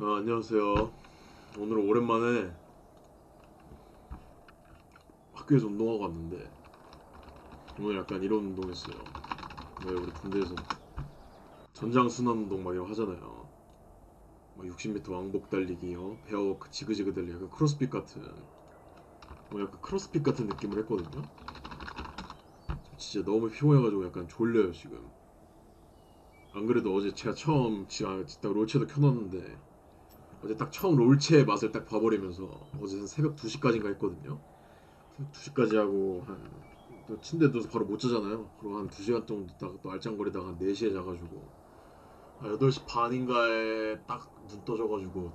아, 안녕하세요. 오늘은 오랜만에 학교에서 운동하고 왔는데 오늘 약간 이런 운동했어요. 왜 우리 군대에서 전장 순환 운동 막 이런 거 하잖아요. 막 60m 왕복 달리기요, 베어 그 지그지그 달리기, 약간 크로스핏 같은 뭐 약간 크로스핏 같은 느낌을 했거든요. 진짜 너무 피곤해가지고 약간 졸려요 지금. 안 그래도 어제 제가 처음 지금 딱 롤체도 켜놨는데 어제 딱 처음 롤체의 맛을 딱 봐버리면서 어제 새벽 2시까지인가 했거든요. 새벽 2시까지 하고 한 또 침대 누워서 바로 못 자잖아요. 그리고 한 2시간 정도 있다가 또 알짱거리다가 한 4시에 자가지고 아, 8시 반인가에 딱 눈 떠져가지고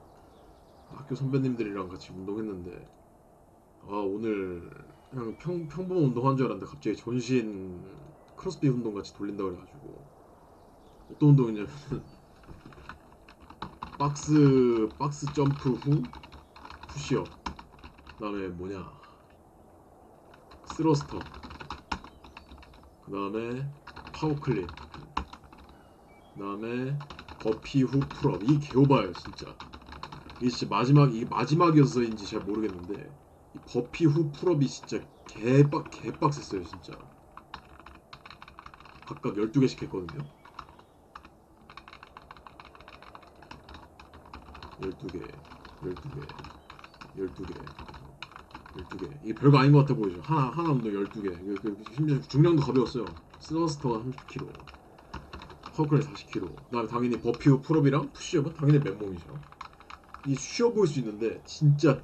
학교 선배님들이랑 같이 운동했는데 아 오늘 그냥 평, 평범한 운동한 줄 알았는데 갑자기 전신 크로스핏 운동 같이 돌린다 그래가지고 어떤 운동이냐면 박스 박스 점프 후 푸시업. 그다음에 뭐냐? 스러스터 그다음에 파워 클립 그다음에 버피 후 풀업. 이 개오바예요 진짜. 이게 진짜 마지막 이 마지막이어서인지 잘 모르겠는데 이 버피 후 풀업이 진짜 개빡 개빡셌어요 진짜. 각각 12개씩 했거든요 12개 12개 12개 12개. 이게 별거 아닌 것 같아 보이죠? 하나 하나 운동 12개. 그, 그, 심지어 중량도 가벼웠어요. 스너스터가 30kg 허클 40kg 그 다음에 당연히 버피 후 풀업이랑 푸시업은 당연히 맨몸이죠. 이 쉬워 보일 수 있는데 진짜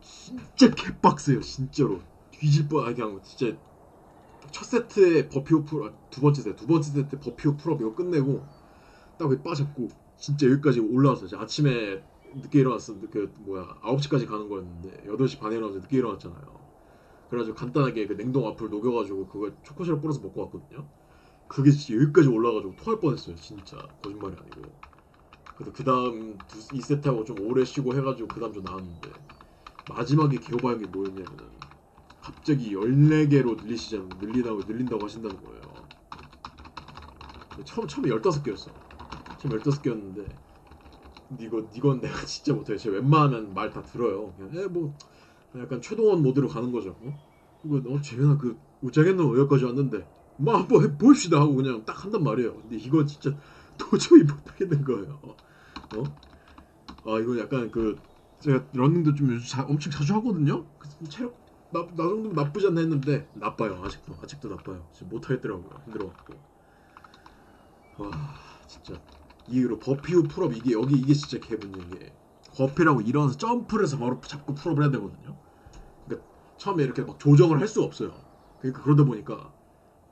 진짜 개빡세요 진짜로. 뒤질 뻔 아니 그냥 진짜 첫 세트에 버피 후 풀업 아, 두 번째 세트 두 번째 세트 버피 후 풀업 이거 끝내고 딱 여기 빠졌고 진짜 여기까지 올라왔어요. 진짜 아침에 늦게 일어났어. 그 뭐야 9시까지 가는 거였는데 8시 반에 일어나서 늦게 일어났잖아요. 그래가지고 간단하게 그 냉동 와플 녹여가지고 그거 초코시럽 뿌려서 먹고 왔거든요. 그게 진짜 여기까지 올라가지고 토할 뻔했어요 진짜. 거짓말이 아니고. 그래도 그 다음 2세트하고 좀 오래 쉬고 해가지고 그 다음 좀 나았는데 마지막에 개오바한 게 뭐였냐면은 갑자기 14개로 늘리시잖아요. 늘리다고 늘린다고 하신다는 거예요. 처음 처음에 15개였어 처음 15개였는데 이거 이건 내가 진짜 못해. 제가 웬만하면 말 다 들어요. 그냥 에뭐 약간 최동원 모드로 가는 거죠. 어? 이거 너 재현아 그 우장했는 여기까지 왔는데 뭐 한번 해봅시다 하고 그냥 딱 한단 말이에요. 근데 이거 진짜 도저히 못하겠는 거예요. 어? 아 이거 약간 그 제가 러닝도 좀 자, 엄청 자주 하거든요? 그 체력 나, 나 정도 나쁘지 않나 했는데 나빠요. 아직도 아직도 나빠요. 못하겠더라고요. 힘들어갖고. 와 진짜 이후로 버피 후 풀업 이게 여기 이게 진짜 개문제인 게. 버피라고 일어나서 점프를 해서 바로 잡고 풀업을 해야 되거든요. 그러니까 처음에 이렇게 막 조정을 할 수가 없어요. 그러니까 그러다 보니까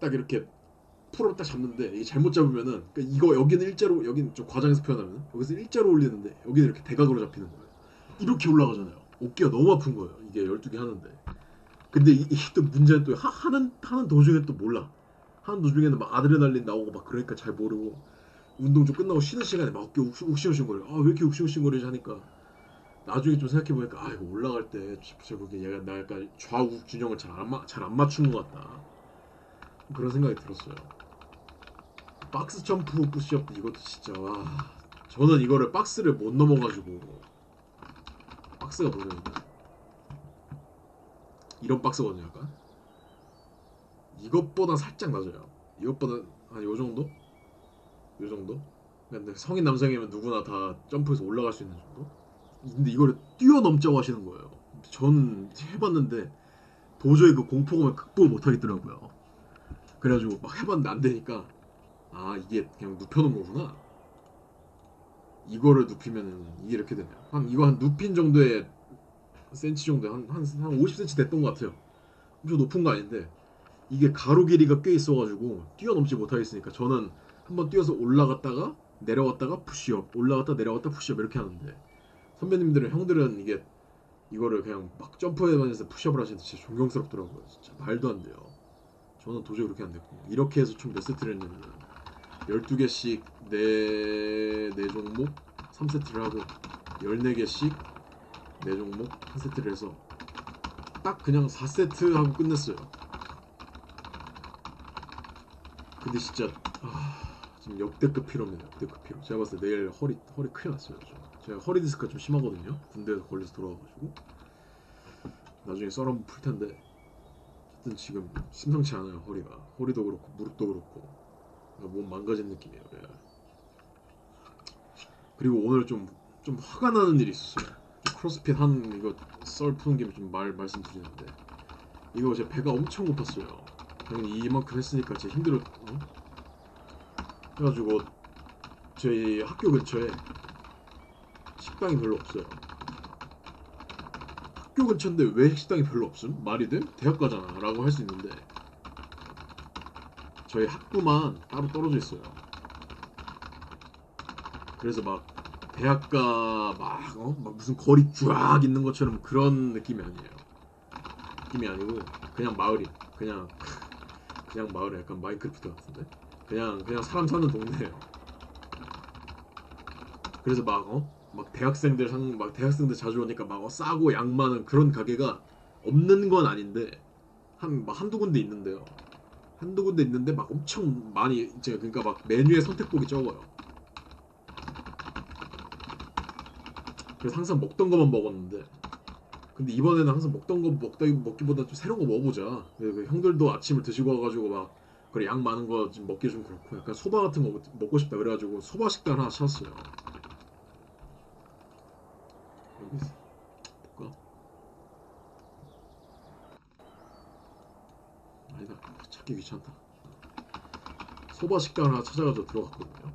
딱 이렇게 풀업 딱 잡는데 이게 잘못 잡으면은 그러니까 이거 여기는 일자로 여기는 좀 과장해서 표현하면 여기서 일자로 올리는데 여기는 이렇게 대각으로 잡히는 거예요. 이렇게 올라가잖아요. 어깨가 너무 아픈 거예요. 이게 12개 하는데. 근데 이- 이게 또 문제는 또 하, 하는 하는 도중에 또 몰라. 하는 도중에는 막 아드레날린 나오고 막 그러니까 잘 모르고 운동 좀 끝나고 쉬는 시간에 막 어깨 욱신- 욱신욱신거려. 아 왜 이렇게 욱신욱신거리지 하니까. 나중에 좀 생각해 보니까 아 이거 올라갈 때 진짜 그게 얘가 나 약간 좌우 균형을 잘안 잘안 맞춘 것 같다. 그런 생각이 들었어요. 박스 점프 푸시업 이것도 진짜 와. 저는 이거를 박스를 못 넘어가지고 박스가 뭐냐 이런 박스거든요 약간. 이것보다 살짝 낮아요. 이것보다 한 요 정도? 요 정도? 근데 성인 남성이면 누구나 다 점프해서 올라갈 수 있는 정도? 근데 이거를 뛰어넘자고 하시는 거예요. 저는 해봤는데 도저히 그 공포감을 극복을 못 하겠더라고요. 그래가지고 막 해봤는데 안 되니까 아 이게 그냥 눕혀놓은 거구나. 이거를 눕히면은 이게 이렇게 되네요. 한 이거 한 눕힌 정도의 센치 정도 한한 한, 한 50cm 됐던 것 같아요. 엄청 높은 거 아닌데 이게 가로 길이가 꽤 있어가지고 뛰어넘지 못하겠으니까 저는 한번 뛰어서 올라갔다가 내려갔다가 푸시업 올라갔다 내려갔다 푸시업 이렇게 하는데. 선배님들은 형들은 이게 이거를 그냥 막 점프해다니면서 푸시업을 하시는데 진짜 존경스럽더라고요. 진짜 말도 안 돼요. 저는 도저히 그렇게 안 됐고 이렇게 해서 총 몇 세트를 했냐면 12개씩 네, 네 종목 3세트를 하고 14개씩 네 종목 한 세트를 해서 딱 그냥 4세트 하고 끝냈어요. 근데 진짜 아, 지금 역대급 피로입니다 역대급 피로 제가 봤을 때 내일 허리 허리 큰일 났어요 저. 제가 허리 디스크가 좀 심하거든요. 군대에서 걸려서 돌아와가지고 나중에 썰 한번 풀 텐데 하여튼 지금 심상치 않아요 허리가 허리도 그렇고 무릎도 그렇고 몸 망가진 느낌이에요. 예. 그리고 오늘 좀 좀 화가 나는 일이 있었어요. 크로스핏 하는 이거 썰 푸는 김에 좀 말 말씀드리는데 이거 제 배가 엄청 고팠어요. 당연히 이만큼 했으니까 진짜 힘들었. 어? 그래가지고 저희 학교 근처에 식당이 별로 없어요. 학교 근처인데 왜 식당이 별로 없음? 말이 돼? 대학 가잖아 라고 할 수 있는데 저희 학부만 따로 떨어져 있어요. 그래서 막 대학가 막, 어? 막 무슨 거리 쫙 있는 것처럼 그런 느낌이 아니에요. 느낌이 아니고 그냥 마을이 그냥 그냥 마을에 약간 마인크래프트 같은데 그냥 그냥 사람 사는 동네예요. 그래서 막 어? 막 대학생들 상, 막 대학생들 자주 오니까 막 어, 싸고 양 많은 그런 가게가 없는 건 아닌데 한 막 한두 군데 있는데요. 한두 군데 있는데 막 엄청 많이 이제 그러니까 막 메뉴의 선택폭이 적어요. 그래서 항상 먹던 것만 먹었는데 근데 이번에는 항상 먹던 거 먹다 먹기보다 좀 새로운 거 먹어보자. 그래서 그 형들도 아침을 드시고 와가지고 막 그래 양 많은 거좀 먹기 좀 그렇고 약간 소바 같은 거 먹고 싶다 그래가지고 소바 식당 하나 찾았어요. 여기 있어. 볼까? 아니다 찾기 귀찮다. 소바 식당 하나 찾아가지고 들어갔거든요.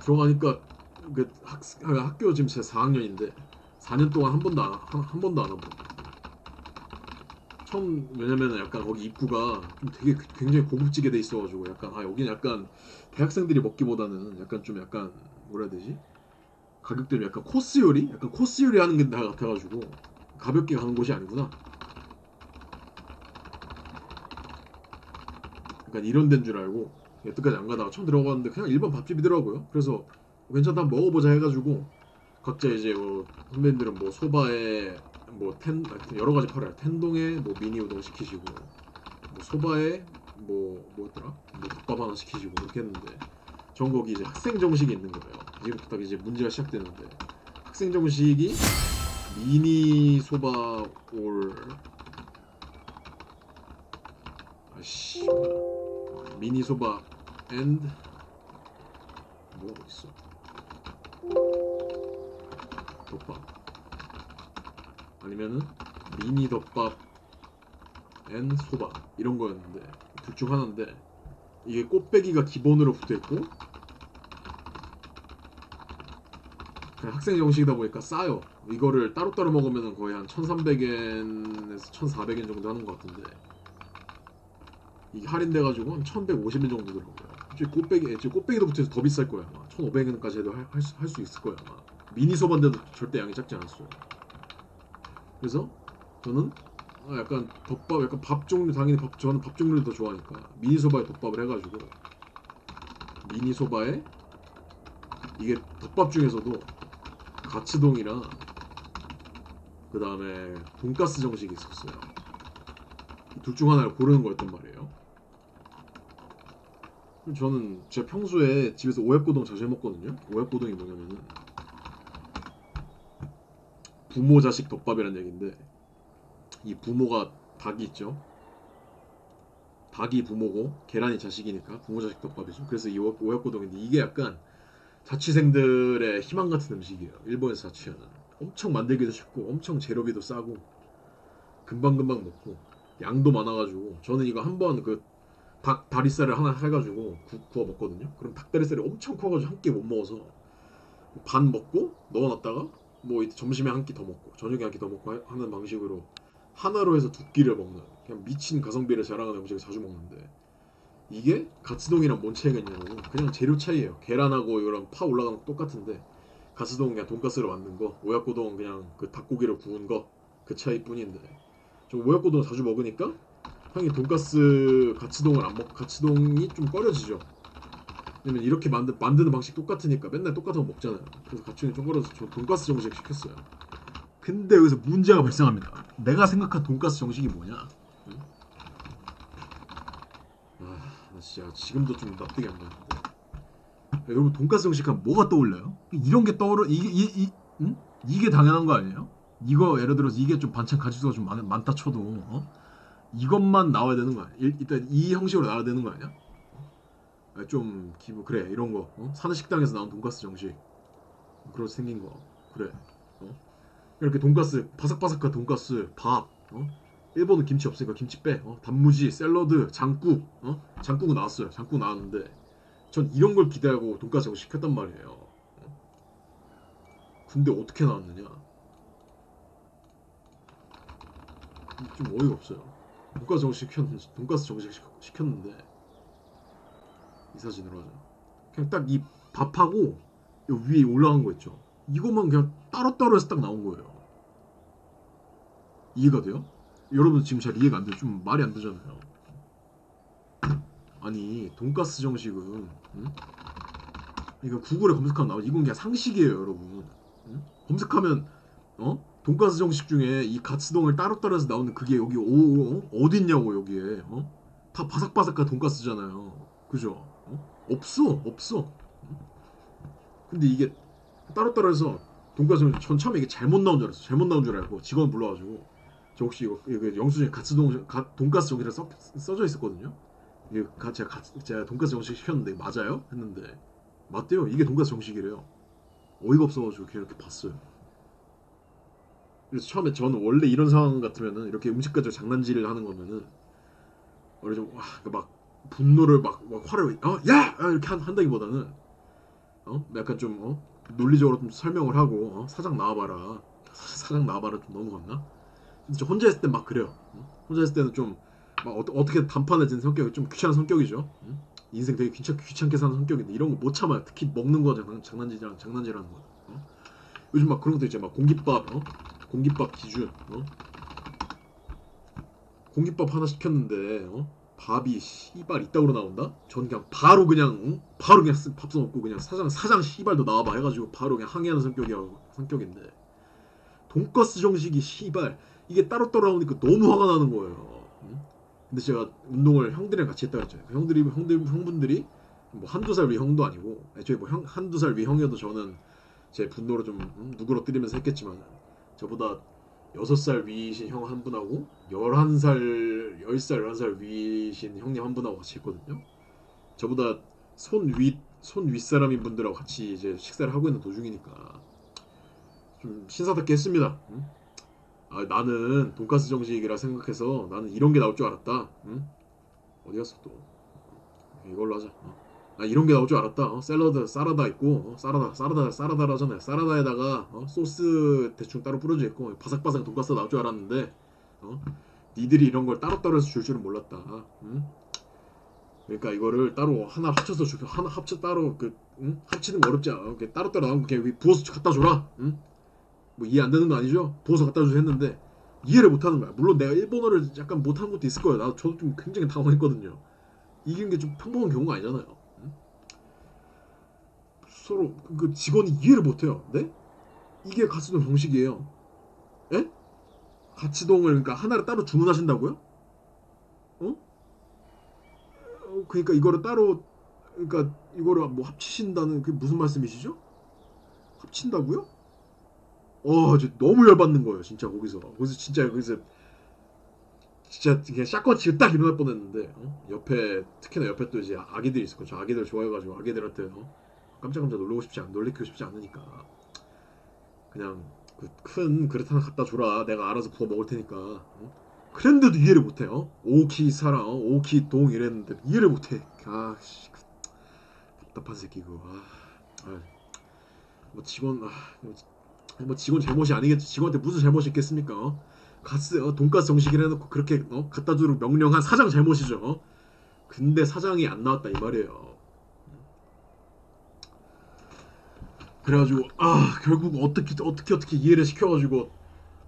들어가니까 그 학, 학교 지금 제 4학년인데 4년 동안 한 번도 안, 한, 한 번도 안 와봤고 처음 왜냐면은 약간 거기 입구가 좀 되게 굉장히 고급지게 돼 있어가지고 약간 아 여기는 약간 대학생들이 먹기보다는 약간 좀 약간 뭐라 해야 되지? 가격대는 약간 코스 요리? 약간 코스 요리 하는 게나 같아가지고 가볍게 가는 곳이 아니구나. 약간 이런 데인 줄 알고 여태까지 안 가다가 처음 들어갔는데 그냥 일반 밥집이더라고요. 그래서 괜찮다 한번 먹어보자 해가지고 각자 이제 뭐 선배님들은 뭐 소바에 뭐텐 여러 가지 팔아요. 텐동에 뭐 미니 우동 시키시고 뭐 소바에 뭐 뭐였더라? 뭐 덮밥 하나 시키시고 이렇게 했는데 전 거기 이제 학생 정식이 있는 거예요. 이제부터 딱 이제 문제가 시작되는데 학생 정식이 미니 소바 올 아씨. 미니 소바 앤뭐 있어? 덮밥 아니면은 미니 덮밥 앤 소바 이런 거였는데 둘 중 하나인데 이게 꽃배기가 기본으로 붙어 있고 그냥 학생 정식이다 보니까 싸요. 이거를 따로따로 먹으면 거의 한 1,300엔에서 1,400엔 정도 하는 것 같은데 이게 할인돼가지고 한 1,150엔 정도 들어가요. 꽃배기, 꽃배기도 붙어서 더 비쌀 거야 아마 1,500엔까지 해도 할 수 있을 거야 아마 미니 소바인데도 절대 양이 작지 않았어요. 그래서 저는 아, 약간 덮밥, 약간 밥 종류 당연히 밥 저는 밥 종류를 더 좋아하니까 미니 소바에 덮밥을 해가지고 미니 소바에 이게 덮밥 중에서도 가츠동이랑 그 다음에 돈가스 정식이 있었어요. 둘 중 하나를 고르는 거였단 말이에요. 저는 제 평소에 집에서 오얏고동 자주 해 먹거든요. 오얏고동이 뭐냐면은 부모 자식 덮밥이란 얘기인데 이 부모가 닭이 있죠. 닭이 부모고 계란이 자식이니까 부모 자식 덮밥이죠. 그래서 이 오얏고동인데 이게 약간 자취생들의 희망 같은 음식이에요. 일본에서 자취하는 엄청 만들기도 쉽고 엄청 재료비도 싸고 금방금방 먹고 양도 많아가지고 저는 이거 한번 그 닭 다리살을 하나 해가지고 구, 구워 먹거든요. 그럼 닭 다리살이 엄청 커가지고 한 끼 못 먹어서 반 먹고 넣어놨다가 뭐 점심에 한 끼 더 먹고 저녁에 한 끼 더 먹고 하- 하는 방식으로 하나로 해서 두 끼를 먹는 그냥 미친 가성비를 자랑하는 음식을 자주 먹는데 이게 가츠동이랑 뭔 차이가 있냐면 그냥 재료 차이예요. 계란하고 이런 파 올라가는 거 똑같은데 가츠동 그냥 돈가스로 만든 거, 오야코동 그냥 그 닭고기로 구운 거 그 차이뿐인데 좀 오야코동 자주 먹으니까 형이 돈가스 가츠동을 안 먹, 가츠동이 좀 꺼려지죠. 왜냐면 이렇게 만드, 만드는 방식 똑같으니까 맨날 똑같은 거 먹잖아요. 그래서 가츠동이 좀 꺼려서 저 돈가스 정식 시켰어요. 근데 여기서 문제가 발생합니다. 내가 생각한 돈가스 정식이 뭐냐? 응? 아, 나 진짜 지금도 좀 납득이 안 가는데. 여러분 돈가스 정식 하면 뭐가 떠올라요? 이런 게 떠오르 이게 이, 이 응? 이게 당연한 거 아니에요? 이거 예를 들어서 이게 좀 반찬 가지수가 좀 많, 많다 쳐도 어? 이것만 나와야 되는 거 아니야? 일- 일단 이 형식으로 나와야 되는 거 아니야? 아, 좀 기분 그래 이런 거 어? 사는 식당에서 나온 돈가스 정식 그렇게 생긴 거 그래 어? 이렇게 돈가스 바삭바삭한 돈가스 밥 어? 일본은 김치 없으니까 김치 빼 어? 단무지 샐러드 장국 어? 장국은 나왔어요 장국 나왔는데 전 이런 걸 기대하고 돈가스 정식 시켰단 말이에요 어? 근데 어떻게 나왔느냐 좀 어이가 없어요 돈가스 정식 시켰는데 돈가스 정식 시- 시켰는데 이 사진으로 하자 그냥 딱 이 밥하고 요 위에 올라간 거 있죠 이것만 그냥 따로따로 해서 딱 나온 거예요 이해가 돼요? 여러분 지금 잘 이해가 안 돼요 좀 말이 안 되잖아요 아니 돈가스 정식은 응? 이거 구글에 검색하면 나오지 이건 그냥 상식이에요 여러분 응? 검색하면 어? 돈가스 정식 중에 이 가츠동을 따로따로 해서 나오는 그게 여기 오, 어? 어디 있냐고 여기에 어? 다 바삭바삭한 돈가스잖아요 그죠? 어? 없어 없어 응? 근데 이게 따로따로 해서 돈가스 정식 전 처음에 이게 잘못 나온 줄 알았어 잘못 나온 줄 알고 직원 불러가지고 저 혹시 이거, 이거 영수증에 가츠동 가, 돈가스 정식이라 써, 써져 있었거든요 이게 가, 제가, 가, 제가 돈가스 정식 시켰는데 맞아요? 했는데 맞대요 이게 돈가스 정식이래요 어이가 없어가지고 그냥 이렇게 봤어요 그래서 처음에 저는 원래 이런 상황 같으면은 이렇게 음식 가지고 장난질을 하는 거면은 원래 좀막 분노를 막, 막 화를 어 야 이렇게 한, 한다기보다는 어 약간 좀 어? 논리적으로 좀 설명을 하고 어? 사장 나와봐라 사- 사장 나와봐라 좀 넘어갔나? 저 혼자 있을 땐 막 그래요 어? 혼자 있을 때는 좀막 어떻게 단판해진 성격이 좀 귀찮은 성격이죠 응? 인생 되게 귀찮, 귀찮게 사는 성격인데 이런 거 못 참아요 특히 먹는 거 장난, 장난질이랑 장난질하는 거 어? 요즘 막 그런 것도 있죠 막 공깃밥 어? 공깃밥 기준 어? 공깃밥 하나 시켰는데 어? 밥이 씨발 이따구로 나온다? 전 그냥 바로 그냥 응? 바로 그냥 쓰- 밥솥 없고 그냥 사장 사장 씨발도 나와봐 해가지고 바로 그냥 항의하는 성격이야 성격인데 돈가스 정식이 씨발 이게 따로따로 나오니까 너무 화가 나는 거예요. 응? 근데 제가 운동을 형들이랑 같이 했다 그랬잖아요. 형들이 형들 형분들이 뭐 한두 살 위 형도 아니고 애초에 뭐 형, 한두 살 위 형이어도 저는 제 분노를 좀 음, 누그러뜨리면서 했겠지만 저보다 여섯 살 위이신 형 한 분하고 열한 살, 열 살, 열한 살 위이신 형님 한 분하고 같이 했거든요. 저보다 손 위, 손 윗사람인 분들하고 같이 이제 식사를 하고 있는 도중이니까 좀 신사답게 했습니다. 응? 아, 나는 돈가스 정식이라 생각해서 나는 이런 게 나올 줄 알았다. 응? 어디 갔어 또? 이걸로 하자. 어. 나 이런 게 나올 줄 알았다. 어? 샐러드, 사라다 있고, 어? 사라다, 사라다, 사라다라잖아요. 사라다에다가 어? 소스 대충 따로 뿌려져 있고 바삭바삭 돈가스 나올 줄 알았는데, 어? 니들이 이런 걸 따로따로 해서 줄 줄은 몰랐다. 응? 그러니까 이거를 따로 하나 합쳐서 주 하나 합쳐 따로 그 응? 합치는 거 어렵지 않아. 따로따로 나오면 그냥 부어서 갖다 줘라. 응? 뭐 이해 안 되는 거 아니죠? 부어서 갖다 주세요 했는데 이해를 못 하는 거야. 물론 내가 일본어를 약간 못 하는 것도 있을 거예요. 나도 저도 좀 굉장히 당황했거든요. 이기는 게좀 평범한 경우가 아니잖아요. 응? 서로 그 직원이 이해를 못 해요. 네? 이게 가츠동 정식이에요. 예? 가츠동을 그러니까 하나를 따로 주문하신다고요? 어? 어, 그러니까 이거를 따로 그러니까 이거를 뭐 합치신다는 그게 무슨 말씀이시죠? 합친다고요? 어, 저 너무 열받는 거예요, 진짜 거기서. 거기서 진짜 거기서 진짜 그냥 샷건 치고 딱 일어날 뻔했는데 어? 옆에 특히나 옆에 또 이제 아기들이 있을 거죠. 아기들 좋아해가지고 아기들한테 어? 깜짝깜짝 놀라고 싶지 않, 놀래키고 싶지 않으니까 그냥 그 큰 그릇 하나 갖다 줘라. 내가 알아서 부어 먹을 테니까. 어? 그랬는데도 이해를 못해요. 오키 사랑, 어? 오키 동 이랬는데 이해를 못해. 아, 씨, 그 답답한 새끼 그거. 아, 아, 뭐 직원, 아, 뭐 직원 잘못이 아니겠지. 직원한테 무슨 잘못이 있겠습니까? 어? 가스, 어, 돈가스 정식이라 해놓고 그렇게 어? 갖다 주도록 명령한 사장 잘못이죠. 어? 근데 사장이 안 나왔다 이 말이에요. 그래가지고 아 결국 어떻게 어떻게 어떻게 이해를 시켜가지고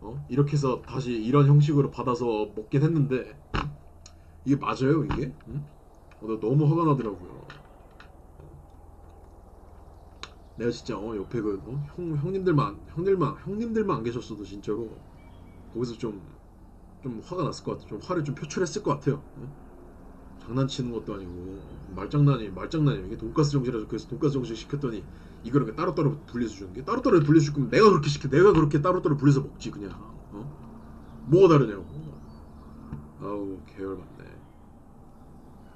어? 이렇게 해서 다시 이런 형식으로 받아서 먹긴 했는데 이게 맞아요 이게? 응? 어, 나 너무 화가 나더라고요. 내가 진짜 어 옆에 그 어? 형 형님들만 형들만 형님들만 안 계셨어도 진짜로 거기서 좀 좀 화가 났을 것 같아. 좀 화를 좀 표출했을 것 같아요. 어? 장난치는 것도 아니고 말장난이 말장난이야. 이게 돈가스 정식이라서 그래서 돈가스 정식 시켰더니 이거를 따로따로 분리해서 주는 게 따로따로 분리해서 줄 거면 내가 그렇게 시켜 내가 그렇게 따로따로 분리해서 먹지 그냥 어? 뭐가 다르냐고 아우 계열받네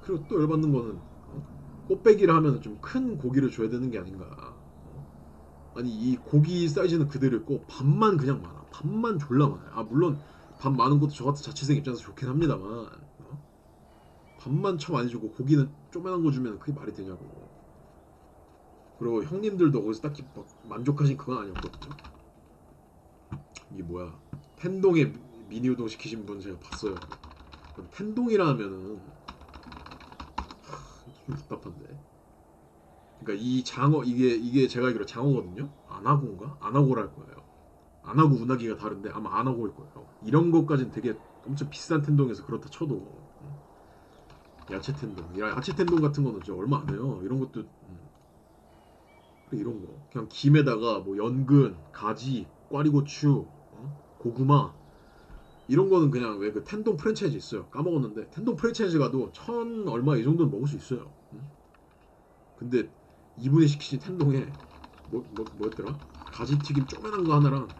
그리고 또 열받는 거는 어? 꽃배기를 하면 좀 큰 고기를 줘야 되는 게 아닌가 어? 아니 이 고기 사이즈는 그대로 있고 밥만 그냥 많아 밥만 졸라 많아요 아 물론 밥 많은 것도 저 같은 자취생 입장에서 좋긴 합니다만 어? 밥만 쳐 많이 주고 고기는 쪼매난 거 주면 그게 말이 되냐고. 그리고 형님들도 거기서 딱히 막 만족하신 그건 아니었거든요. 이게 뭐야. 텐동에 미니 우동 시키신 분 제가 봤어요. 텐동이라 하면은 하, 좀 답답한데. 그러니까 이 장어 이게 이게 제가 알기로 장어거든요. 안하고인가? 안하고랄 거예요. 안하고 운하기가 다른데 아마 안하고일 거예요. 이런 것까지는 되게 엄청 비싼 텐동에서 그렇다 쳐도. 음. 야채 텐동. 야, 야채 텐동 같은 거는 진짜 얼마 안 해요. 이런 것도 음. 이런 거. 그냥 김에다가 뭐 연근 가지 꽈리고추 어? 고구마. 이런 거는 그냥 왜 그 텐동 프랜차이즈 있어요. 까먹었는데 텐동 프랜차이즈 가도 천 얼마 이 정도는 먹을 수 있어요. 음. 근데 이분이 시키신 텐동에 뭐, 뭐, 뭐였더라? 가지튀김 쪼매난 거 하나랑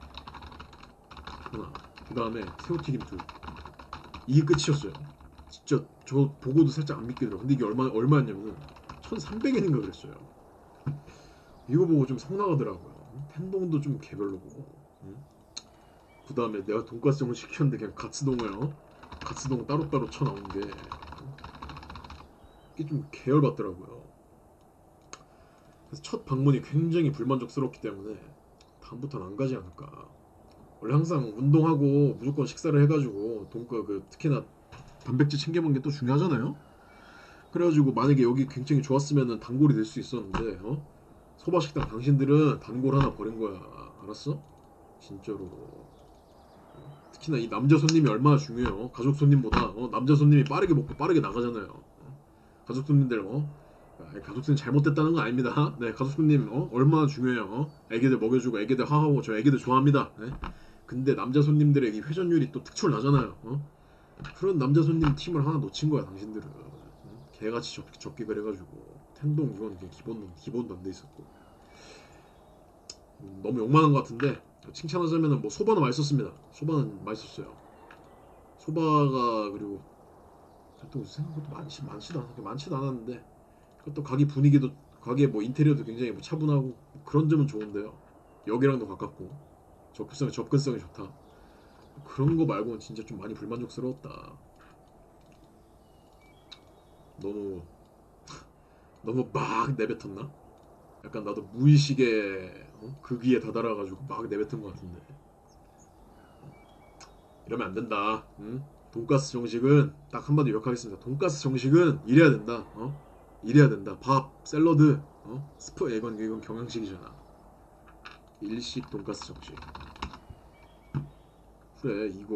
하나. 그 다음에 새우튀김 둘 이게 끝이었어요. 진짜 저 보고도 살짝 안 믿기더라고 근데 이게 얼마, 얼마였냐면은 1300엔인가 그랬어요. 이거 보고 좀 성나가더라고요. 텐동도 좀 개별로고. 그 다음에 내가 돈가스용을 시켰는데 그냥 가츠동을 어? 가츠동 따로따로 쳐나온 게 어? 이게 좀 계열받더라고요. 그래서 첫 방문이 굉장히 불만족스럽기 때문에 다음부터는 안 가지 않을까. 원래 항상 운동하고 무조건 식사를 해가지고 돈가 그 특히나 단백질 챙겨 먹는 게 또 중요하잖아요 그래가지고 만약에 여기 굉장히 좋았으면은 단골이 될 수 있었는데 어? 소바식당 당신들은 단골 하나 버린 거야 알았어? 진짜로 특히나 이 남자 손님이 얼마나 중요해요 가족 손님보다 어? 남자 손님이 빠르게 먹고 빠르게 나가잖아요 어? 가족 손님들 어? 가족 손님 잘못됐다는 건 아닙니다 네 가족 손님 어? 얼마나 중요해요 어? 애기들 먹여주고 애기들 하하고 저 애기들 좋아합니다 네? 근데 남자 손님들의 이 회전율이 또 특출 나잖아요 어? 그런 남자 손님 팀을 하나 놓친 거야 당신들은 어? 개같이 적, 적게 그래가지고 텐동 이건 기본 기본도 안 돼 있었고 음, 너무 욕만한 것 같은데 칭찬하자면은 뭐 소바는 맛있었습니다. 소바는 맛있었어요. 소바가 그리고 또 생각보다 많지 많지도 않 많지도 않았는데 그것도 가게 분위기도 가게 뭐 인테리어도 굉장히 뭐 차분하고 그런 점은 좋은데요. 여기랑도 가깝고 접근성이 접근성이 좋다. 그런 거 말고는 진짜 좀 많이 불만족스러웠다. 너무 너무 막 내뱉었나? 약간 나도 무의식에 어? 그 귀에 다다라가지고 막 내뱉은 것 같은데 이러면 안 된다. 응? 돈가스 정식은 딱 한마디 요약하겠습니다. 돈가스 정식은 이래야 된다. 어? 이래야 된다. 밥, 샐러드, 어? 스프 이건 이건 경양식이잖아. 일식 돈가스 정식. 그래 이거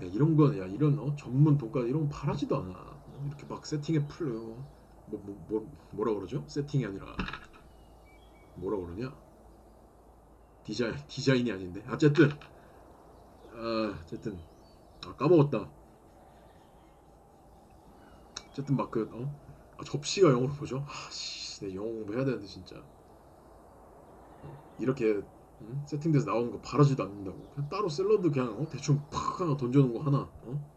야, 이런 건야 이런 어? 전문 돈가스 이런 거 바라지도 않아. 어? 이렇게 막 세팅해 풀려. 뭐, 뭐, 뭐 뭐라 그러죠? 세팅이 아니라 뭐라 그러냐? 디자인 디자인이 아닌데 어쨌든 아 어쨌든 아 까먹었다. 어쨌든 막그 어? 아, 접시가 영어로 뭐죠? 아씨 내 영어 공부해야 되는데 진짜 어, 이렇게 응? 세팅돼서 나오는 거 바라지도 않는다고 그냥 따로 샐러드 그냥 어? 대충 팍 하나 던져놓은 거 하나 어?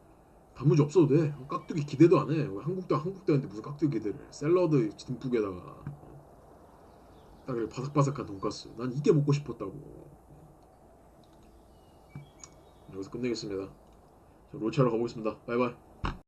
단무지 없어도 돼 어, 깍두기 기대도 안해 한국도 한국도인데 무슨 깍두기 기대를 해. 샐러드 듬뿍에다가 어? 딱 이렇게 바삭바삭한 돈가스 난 이게 먹고 싶었다고 여기서 끝내겠습니다 저 롤차로 가보겠습니다 바이바이